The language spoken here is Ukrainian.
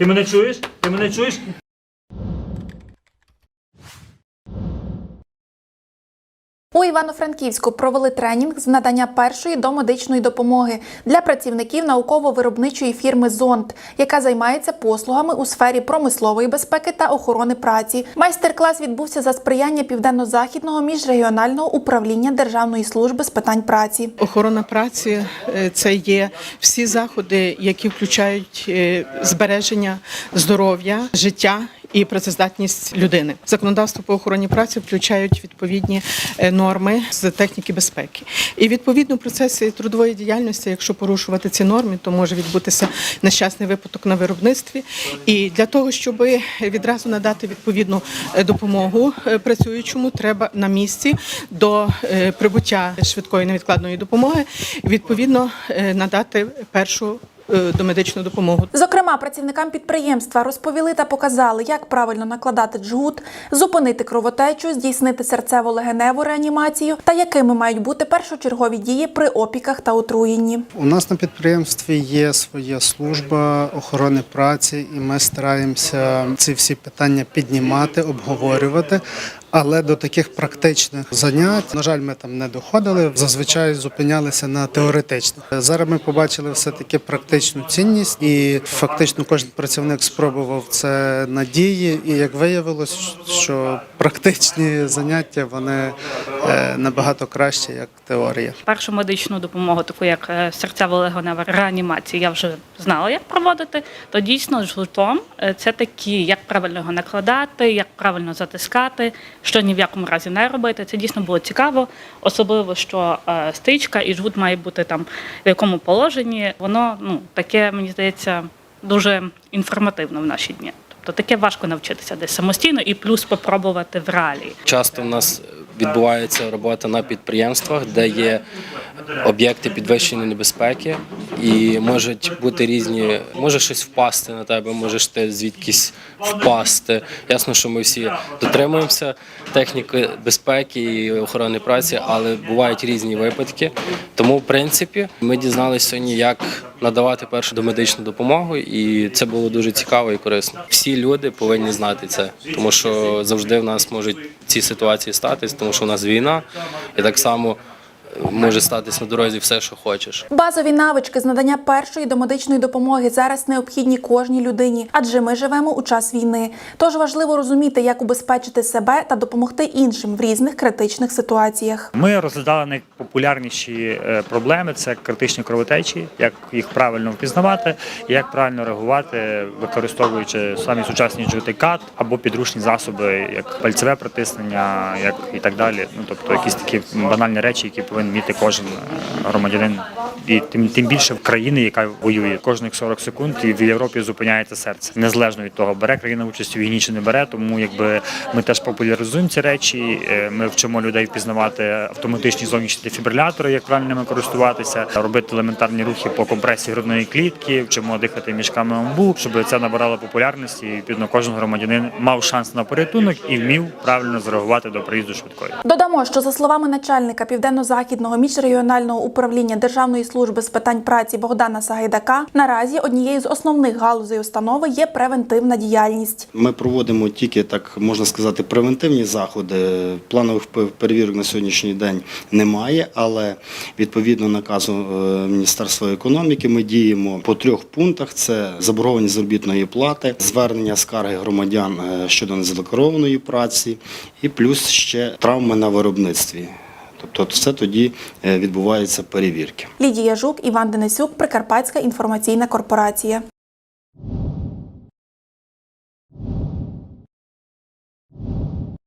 Ти мене чуєш? Ти мене чуєш? У Івано-Франківську провели тренінг з надання першої домедичної допомоги для працівників науково-виробничої фірми Зонд, яка займається послугами у сфері промислової безпеки та охорони праці. Майстер-клас відбувся за сприяння південно-західного міжрегіонального управління Державної служби з питань праці. Охорона праці е, це є всі заходи, які включають е, збереження здоров'я, життя. І працездатність людини законодавство по охороні праці включають відповідні е, норми з техніки безпеки. І відповідно в процесі трудової діяльності, якщо порушувати ці норми, то може відбутися нещасний випадок на виробництві. І для того, щоб відразу надати відповідну е, допомогу е, працюючому, треба на місці до прибуття швидкої невідкладної допомоги відповідно надати першу домедичну допомогу. Зокрема, працівникам підприємства розповіли та показали, як правильно накладати джгут, зупинити кровотечу, здійснити серцево-легеневу реанімацію та якими мають бути першочергові дії при опіках та отруєнні. У нас на підприємстві є своя служба охорони праці, і ми стараємося ці всі питання піднімати, обговорювати. Але до таких практичних занять, на жаль, ми там не доходили. Зазвичай зупинялися на теоретичних. Зараз ми побачили все таки практичну цінність, і фактично кожен працівник спробував це на дії. І як виявилось, що практичні заняття вони е, набагато краще, як теорія. Першу медичну допомогу, таку як е, серцево-легенева реанімація, я вже знала, як проводити. То дійсно жгутом е, це такі, як правильно його накладати, як правильно затискати, що ні в якому разі не робити. Це дійсно було цікаво, особливо що е, стичка і жгут має бути там в якому положенні. Воно ну таке, мені здається, дуже інформативно в наші дні. Тобто таке важко навчитися десь самостійно і плюс попробувати в реалії. Часто в нас відбувається робота на підприємствах, де є об'єкти підвищеної небезпеки, і можуть бути різні, може щось впасти на тебе, можеш ти звідкись впасти. Ясно, що ми всі дотримуємося техніки безпеки і охорони праці, але бувають різні випадки. Тому, в принципі, ми дізналися сьогодні, як надавати першу домедичну допомогу, і це було дуже цікаво і корисно. Всі люди повинні знати це, тому що завжди в нас можуть ці ситуації статись, тому що у нас війна, і так само може статись на дорозі все, що хочеш. Базові навички з надання першої домедичної допомоги зараз необхідні кожній людині, адже ми живемо у час війни. Тож важливо розуміти, як убезпечити себе та допомогти іншим в різних критичних ситуаціях. Ми розглядали найпопулярніші е, проблеми це критичні кровотечі, як їх правильно впізнавати, як правильно реагувати, використовуючи самі сучасні джутикат або підручні засоби, як пальцеве притиснення, як і так далі. Ну тобто якісь такі банальні речі, які повинен вміти кожен громадянин. І тим тим більше в країни, яка воює кожних 40 секунд, і в Європі зупиняється серце незалежно від того, бере країна участь у війні чи не бере. Тому якби ми теж популяризуємо ці речі. е, Ми вчимо людей впізнавати автоматичні зовнішні дефібрилятори, як правильно ними користуватися, робити елементарні рухи по компресії грудної клітки, вчимо дихати мішками амбу, щоб це набирало популярності. І відповідно кожен громадянин мав шанс на порятунок і вмів правильно зреагувати до приїзду швидкої. Додамо, що за словами начальника південно-західного міжрегіонального управління Державної служби з питань праці Богдана Сагайдака, наразі однією з основних галузей установи є превентивна діяльність. Ми проводимо тільки так можна сказати превентивні заходи. Планових перевірок на сьогоднішній день немає, але відповідно наказу е, Міністерства економіки ми діємо по трьох пунктах: це заборгованість заробітної плати, звернення скарги громадян е, щодо незадекларованої праці, і плюс ще травми на виробництві. Тобто, це тоді е, відбуваються перевірки. Лідія Жук, Іван Денисюк, Прикарпатська інформаційна корпорація.